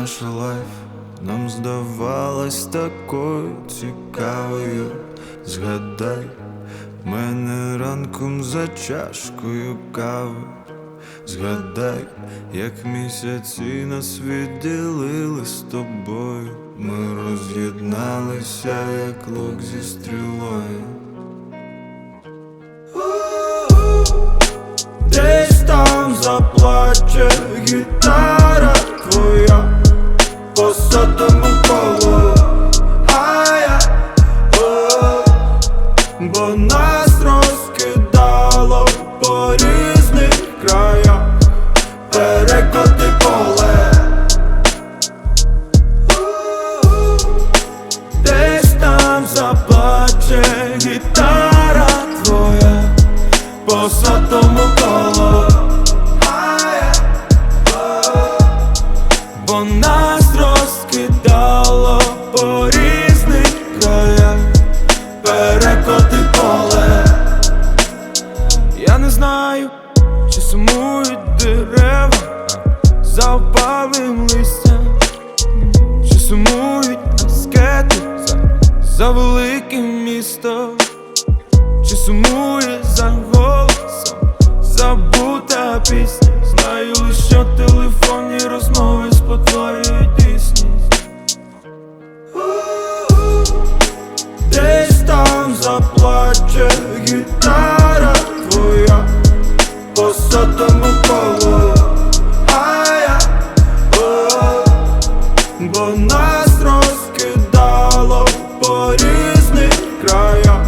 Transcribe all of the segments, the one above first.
наша лайф нам здавалась такою цікавою. Згадай мене ранком за чашкою кави. Згадай, як місяці нас відділили з тобою. Ми роз'єдналися, як лук зі стрілою. Десь там заплаче гітара нас розкидало по різних краях, перекоти поле. Десь там заплаче гітара За листя, Чи сумують аскети за, за великим містом? Чи сумує за голосом забута пісня Знаю лише, телефонні розмови краях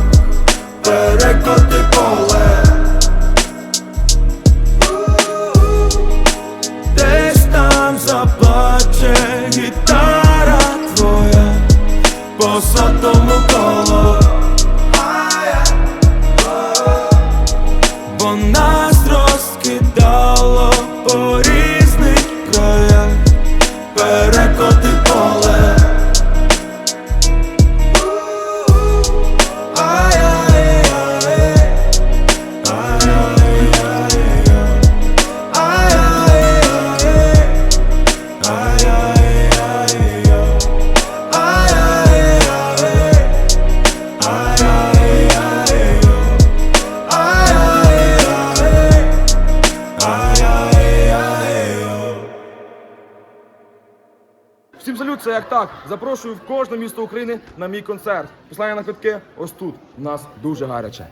перекоти поле. Десь там заплаче гітара твоя по сотому колу. А Всім салют, це як так. Запрошую в кожне місто України на мій концерт. Послання на квитки ось тут. У нас дуже гаряче.